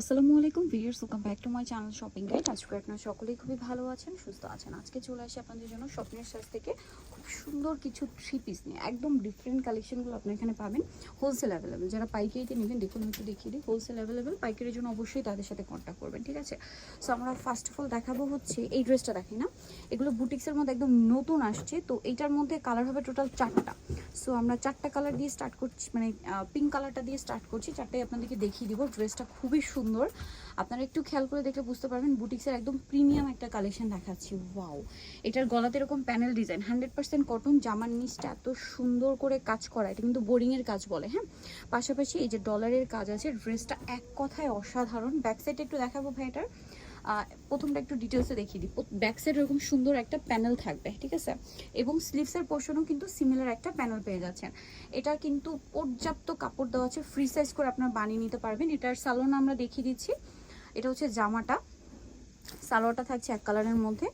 আসসালামু আলাইকুম viewers welcome back to my channel shopping guide আজকে আপনারা সকলেই খুবই ভালো আছেন, সুস্থ আছেন। আজকে চলে আসি আপনাদের জন্য স্বপ্নের সাজ থেকে খুব সুন্দর কিছু থ্রি পিস নিয়ে। একদম ডিফারেন্ট কালেকশনগুলো আপনি এখানে পাবেন। হোলসেল অ্যাভেলেবেল যারা পাইকারিতে নেবেন, দেখুন একটু দেখিয়ে দিই। হোলসেল অ্যাভেলেবেল পাইকারির জন্য অবশ্যই তাদের সাথে কন্ট্যাক্ট করবেন, ঠিক আছে? সো আমরা ফার্স্ট অফ অল দেখাবো হচ্ছে এই ড্রেসটা দেখি না? এগুলো বুটিক্সের মধ্যে একদম নতুন আসছে। তো এইটার মধ্যে কালার হবে টোটাল চারটা। সো আমরা চারটা কালার দিয়ে স্টার্ট করছি মানে পিঙ্ক কালারটা দিয়ে স্টার্ট করছি। চারটাই আপনাদেরকে দেখিয়ে দিব। ড্রেসটা খুবই সুন্দর আপনারা একটু খেয়াল করে দেখলে বুঝতে পারবেন, বুটিক্সের একদম প্রিমিয়াম একটা কালেকশন দেখাচ্ছি। ওয়াও! এটার গলাতে এরকম panel design, hundred percent cotton, জামার নিচটা এত সুন্দর করে কাজ করা, এটা কিন্তু বোরিংয়ের কাজ বলে হ্যাঁ? পাশাপাশি এই যে ডলারের কাজ আছে ড্রেসটা এক কথায় অসাধারণ। ব্যাক সাইডে একটু দেখাবো ভাই এটার। প্রথমটা একটু ডিটেলসে দেখিয়ে দিই। ব্যাক সাইড এরকম সুন্দর একটা প্যানেল থাকবে, ঠিক আছে? এবং স্লিভসের পোর্শনও কিন্তু সিমিলার একটা প্যানেল পেয়ে যাচ্ছেন। এটা কিন্তু পর্যাপ্ত কাপড় দেওয়া আছে ফ্রি সাইজ করে আপনারা বানিয়ে নিতে পারবেন। এটার সালোন আমরা দেখিয়ে দিচ্ছি। এটা হচ্ছে জামাটা। সালোয়ারটা থাকছে এক কালারের মধ্যে।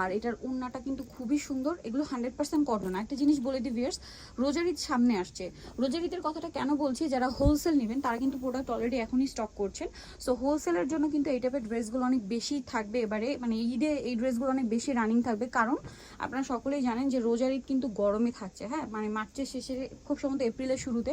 আর এটার উন্নাটা কিন্তু খুবই সুন্দর। এগুলো হান্ড্রেড পার্সেন্ট কটন একটা জিনিস বলে দিই ভিয়ার্স রোজার ঈদ সামনে আসছে। রোজার ঈদের কথাটা কেন বলছি? যারা হোলসেল নেবেন, তারা কিন্তু প্রোডাক্ট অলরেডি এখনই স্টক করছেন। সো হোলসেলের জন্য কিন্তু এই টাইপের ড্রেসগুলো অনেক বেশি থাকবে এবারে। মানে ঈদে এই ড্রেসগুলো অনেক বেশি রানিং থাকবে। কারণ আপনারা সকলেই জানেন যে রোজার ঈদ কিন্তু গরমে থাকছে হ্যাঁ? মানে মার্চের শেষে, খুব সম্ভবত এপ্রিলের শুরুতে।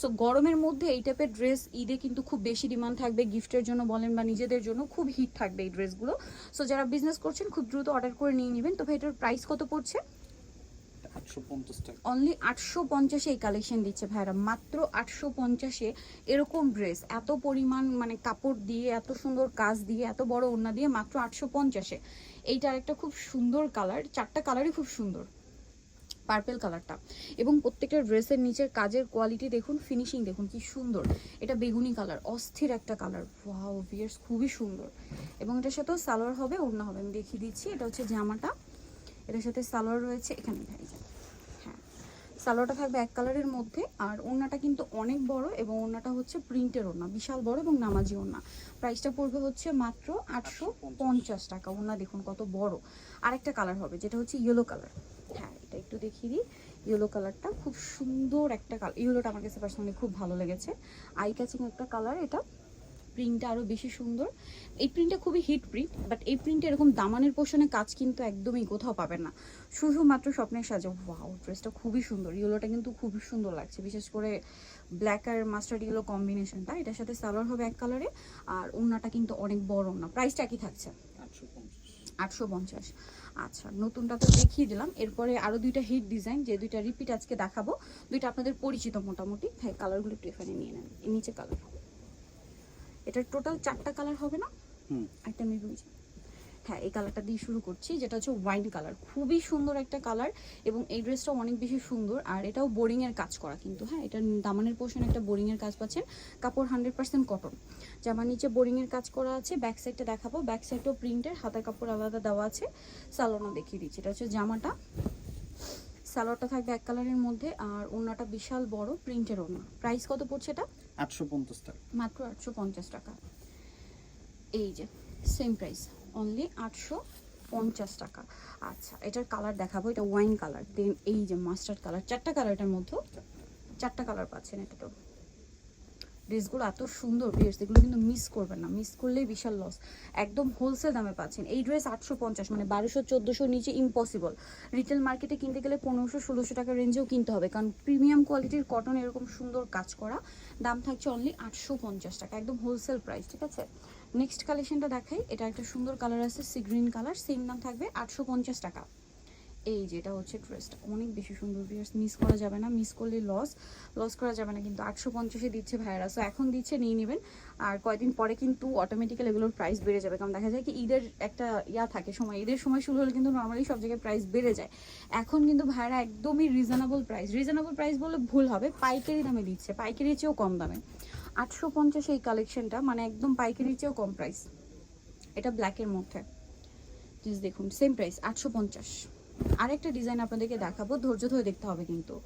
সো গরমের মধ্যে এই টাইপের ড্রেস ঈদে কিন্তু খুব বেশি ডিমান্ড থাকবে। গিফটের জন্য বলেন বা নিজেদের জন্য খুব হিট থাকবে এই ড্রেসগুলো সো যারা বিজনেস করছেন, খুব দ্রুত অর্ডার করে নিয়ে নেবেন। তবে এটার প্রাইস কত পড়ছে? অনলি আটশো পঞ্চাশে এই কালেকশন দিচ্ছে ভাইরা মাত্র আটশো পঞ্চাশে এরকম ড্রেস এত পরিমাণ মানে কাপড় দিয়ে এত সুন্দর কাজ দিয়ে এত বড় ওড়না দিয়ে মাত্র আটশো পঞ্চাশে। এইটার একটা খুব সুন্দর কালার চারটা কালারই খুব সুন্দর। পার্পেল কালারটা এবং প্রত্যেকটা ড্রেসের নিচের কাজের কোয়ালিটি দেখুন ফিনিশিং দেখুন, কি সুন্দর। এটা বেগুনি কালার অস্থির একটা কালার ওয়াও ভিয়ার্স খুবই সুন্দর। এবং এটার সাথেও সালোয়ার হবে, ওড়না হবে। আমি দেখিয়ে দিচ্ছি, এটা হচ্ছে জামাটা। এটার সাথে সালোয়ার রয়েছে, এখানে ভাই হ্যাঁ সালোয়ারটা থাকবে এক কালারের মধ্যে। আর ওড়নাটা কিন্তু অনেক বড় এবং ওড়নাটা হচ্ছে প্রিন্টের ওড়না, বিশাল বড় এবং নামাজি ওড়না। প্রাইসটা পড়বে হচ্ছে মাত্র আটশো পঞ্চাশ টাকা। ওড়না দেখুন কত বড়। আরেকটা কালার হবে, যেটা হচ্ছে ইয়েলো কালার হ্যাঁ এটা একটু দেখিয়ে দিই। ইয়েলো কালারটা খুব সুন্দর একটা কালার ইয়েলোটা আমার কাছে পার্সোনালি খুব ভালো লেগেছে। আই ক্যাচিং একটা কালার এটা প্রিন্টটা আরও বেশি সুন্দর। এই প্রিন্টটা খুবই হিট প্রিন্ট বাট এই প্রিন্টটা এরকম দামানের পোষণে কাজ কিন্তু একদমই কোথাও পাবেন না। শুধুমাত্র স্বপ্নের সাজে ওয়াও ড্রেসটা খুবই সুন্দর। ইয়েলোটা কিন্তু খুবই সুন্দর লাগছে বিশেষ করে ব্ল্যাক আর মাস্টার্ড ইয়েলো কম্বিনেশনটা এটার সাথে সালোয়ার হবে এক কালারে আর ওড়নাটা কিন্তু অনেক বড় ওড়না। প্রাইসটা একই থাকছে। আটশো আটশো পঞ্চাশ। আচ্ছা নতুনটা তো দেখিয়ে দিলাম। এরপরে আরও দুইটা হিট ডিজাইন যে দুইটা রিপিট আজকে দেখাবো। দুইটা আপনাদের পরিচিত মোটামুটি। হ্যাঁ কালারগুলো একটু এখানে নিয়ে নেন। নিচে কালার এটা টোটাল চারটা কালার হবে না? হুম। একটা মেবি হ্যাঁ এই কালারটা দিয়ে শুরু করছি যেটা হচ্ছে ওয়াইন কালার খুবই সুন্দর একটা কালার এবং এই ড্রেসটাও অনেক বেশি সুন্দর। আর এটাও বোরিং এর কাজ করা কিন্তু হ্যাঁ এটা দামানের পোর্শন একটা বোরিং এর কাজ পাচ্ছেন। কাপড় হান্ড্রেড পার্সেন্ট কটন জামার নিচে বোরিং এর কাজ করা আছে ব্যাক সাইডটা দেখাবো। ব্যাক সাইডটাও প্রিন্টের হাতার কাপড় আলাদা দেওয়া আছে। সালোনা দেখিয়ে দিচ্ছি এটা হচ্ছে জামাটা। সালোয়ারটা থাকবে এক কালারের মধ্যে আর ওড়নাটা বিশাল বড় প্রিন্টের ওড়না। প্রাইস কত পড়ছে এটা? আটশো পঞ্চাশ টাকা। মাত্র আটশো পঞ্চাশ টাকা। এই যে সেম প্রাইস অনলি আটশো পঞ্চাশ টাকা। আচ্ছা এটার কালার দেখাবো। এটা ওয়াইন কালার দেন এই যে মাস্টার্ড কালার চারটা কালার এটার মধ্যে চারটা কালার পাচ্ছেন এটা তো ড্রেসগুলো এত সুন্দর ড্রেস এগুলো কিন্তু মিস করবেন না মিস করলেই বিশাল লস একদম হোলসেল দামে পাচ্ছেন। এই ড্রেস আটশো পঞ্চাশ মানে বারোশো, চোদ্দোশো নিচে ইম্পসিবল রিটেল মার্কেটে কিনতে গেলে পনেরোশো, ষোলোশো টাকা রেঞ্জেও কিনতে হবে, কারণ প্রিমিয়াম কোয়ালিটির কটন এরকম সুন্দর কাজ করা, দাম থাকছে অনলি আটশো পঞ্চাশ টাকা, একদম হোলসেল প্রাইস ঠিক আছে? নেক্সট কালেকশনটা দেখাই, এটা একটা সুন্দর কালার আছে, সি গ্রিন কালার সেম দাম থাকবে আটশো পঞ্চাশ টাকা। এই যেটা হচ্ছে ড্রেসটা অনেক বেশি সুন্দর ভিউয়ার্স মিস করা যাবে না মিস করলে লস লস করা যাবে না, কিন্তু আটশো পঞ্চাশে দিচ্ছে ভাইরা সো এখন দিচ্ছে, নিয়ে নেবেন। আর কয়েকদিন পরে কিন্তু অটোমেটিক্যালি এগুলোর প্রাইস বেড়ে যাবে। কারণ দেখা যায় কি, ঈদের একটা ইয়া থাকে, সময়, ঈদের সময় শুরু হলে কিন্তু নর্মালি সব জায়গায় প্রাইস বেড়ে যায়। এখন কিন্তু ভাইরা একদমই রিজনেবল প্রাইস রিজনেবল প্রাইস বললে ভুল হবে, পাইকারি দামে দিচ্ছে। পাইকারির চেয়েও কম দামে। আটশো পঞ্চাশ এই কালেকশনটা মানে একদম পাইকারির চেয়েও কম প্রাইস এটা ব্ল্যাকের মধ্যে। দেখুন সেম প্রাইস আটশো পঞ্চাশ। আরেকটা ডিজাইন আপনাদেরকে দেখাবো, ধৈর্য ধরে দেখতে হবে কিন্তু।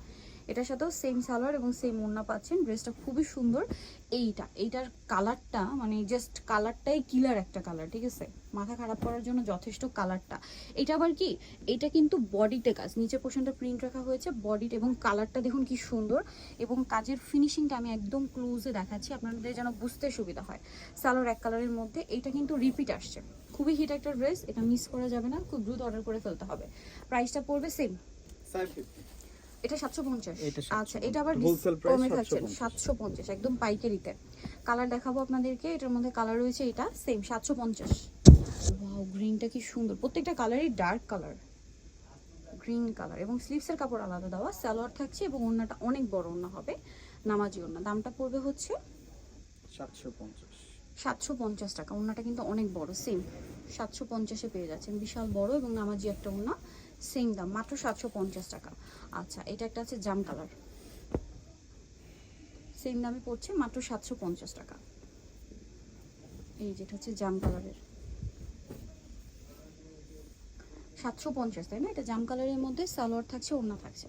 এটার সাথেও সেম সালোয়ার এবং সেম ওড়না পাচ্ছেন ড্রেসটা খুবই সুন্দর। এইটা, এইটার কালারটা মানে জাস্ট কালারটাই কিলার একটা কালার ঠিক আছে? মাথা খারাপ করার জন্য যথেষ্ট কালারটা এটা আবার কি? এটা কিন্তু বডিতে কাজ নিচে পোর্শনটা প্রিন্ট রাখা হয়েছে বডিতে এবং কালারটা দেখুন কি সুন্দর। এবং কাজের ফিনিশিংটা আমি একদম ক্লোজে দেখাচ্ছি, আপনাদের যেন বুঝতে সুবিধা হয়। সালোয়ার এক কালারের মধ্যে, এইটা কিন্তু রিপিট আসছে। খুবই হিট একটা ড্রেস এটা মিস করা যাবে না খুব দ্রুত অর্ডার করে ফেলতে হবে। প্রাইসটা পড়বে সেম এটা সাতশো পঞ্চাশ। এটা 750 আচ্ছা এটা আবার কমে থাকছে 750 সাতশো পঞ্চাশ একদম পাইকারিতে। কালার দেখাবো আপনাদেরকে এটার মধ্যে কালার রয়েছে এটা সেম সাতশো পঞ্চাশ। ওয়াও গ্রিনটা কি সুন্দর। প্রত্যেকটা কালারই ডার্ক কালার গ্রিন কালার এবং স্লিভসের কাপড় আলাদা দেওয়া সালোয়ার থাকছে এবং ওড়নাটা অনেক বড় ওড়না হবে নামাজি ওড়না। দামটা পড়বে হচ্ছে সাতশো পঞ্চাশ। সাতশো পঞ্চাশ টাকা। ওড়নাটা কিন্তু অনেক বড় সেম সাতশো পঞ্চাশে পেয়ে যাচ্ছেন। বিশাল বড় এবং নামাজি একটা ওনা সেম দাম, মাত্র সাতশো পঞ্চাশ টাকা। আচ্ছা এটা একটা আছে জাম কালার। সেম দামে পড়ছে, মাত্র সাতশো পঞ্চাশ টাকা। এই যেটা হচ্ছে জাম কালারের। সাতশো পঞ্চাশ, তাই না? এটা জাম কালারের মধ্যে সালোয়ার থাকছে, ওড়না থাকছে।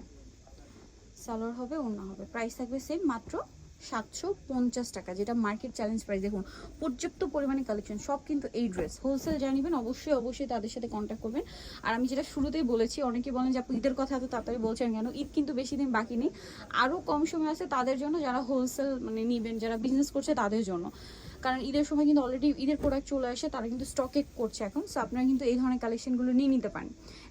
সালোয়ার হবে, ওড়না হবে। প্রাইস থাকবে সেম মাত্র সাতশো পঞ্চাশ টাকা, যেটা মার্কেট চ্যালেঞ্জ প্রাইস দেখুন, পর্যাপ্ত পরিমাণে কালেকশন সব কিন্তু এই ড্রেস হোলসেল যারা নেবেন, অবশ্যই অবশ্যই তাদের সাথে কন্ট্যাক্ট করবেন। আর আমি যেটা শুরুতেই বলেছি, অনেকে বলেন যে, আপু, ঈদের কথা এত তাড়াতাড়ি বলছেন কেন? ঈদ কিন্তু বেশি দিন বাকি নেই। আরও কম সময় আছে তাদের জন্য যারা হোলসেল মানে নেবেন, যারা বিজনেস করছে তাদের জন্য। কারণ ঈদের সময় কিন্তু অলরেডি ঈদের প্রোডাক্ট চলে আসে, তারা কিন্তু স্টকে করছে এখন। সো আপনারা কিন্তু এই ধরনের কালেকশনগুলো নিয়ে নিতে পারেন।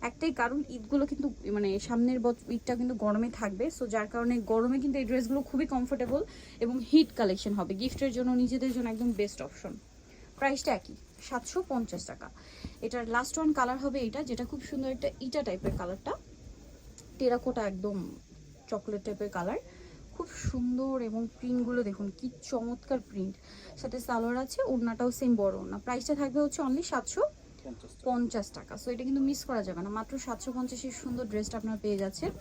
একটাই কারণ, ঈদগুলো কিন্তু মানে সামনের বছর ঈদটা কিন্তু গরমে থাকবে। সো যার কারণে গরমে কিন্তু এই ড্রেসগুলো খুবই কমফোর্টেবল এবং হিট কালেকশন হবে। গিফটের জন্য, নিজেদের জন্য একদম বেস্ট অপশন প্রাইসটা একই, সাতশো পঞ্চাশ টাকা। এটার লাস্ট ওয়ান কালার হবে এটা, যেটা খুব সুন্দর একটা ইটা টাইপের কালারটা টেরাকোটা একদম চকলেট টাইপের কালার খুব সুন্দর এবং প্রিন্টগুলো দেখুন, কি চমৎকার প্রিন্ট। সাথে সালোয়ার আছে, ওড়নাটাও সেম বড় ওড়না। প্রাইসটা থাকবে হচ্ছে অনলি সাতশো পঞ্চাশ টাকা। সো এটা কিন্তু মিস করা যাবে না। মাত্র সাতশো পঞ্চাশের সুন্দর ড্রেসটা আপনারা পেয়ে যাচ্ছেন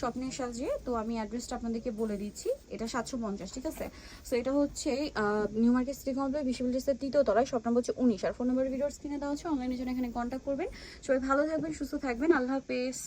স্বপ্নের সাজিয়ে তো আমি অ্যাড্রেসটা আপনাদেরকে বলে দিচ্ছি। এটা সাতশো পঞ্চাশ, ঠিক আছে? সো এটা হচ্ছে নিউ মার্কেট সিটি কমপ্লেক্স বিশ্ববিদ্যালয়ের তৃতীয় তলায়। স্বপ্ন হচ্ছে উনিশ। আর ফোন নাম্বার ভিডিওর স্ক্রিনে দেওয়া আছে। অনলাইনের জন্য এখানে কন্ট্যাক্ট করবেন। সবাই ভালো থাকবেন, সুস্থ থাকবেন। আল্লাহ হাফেজ।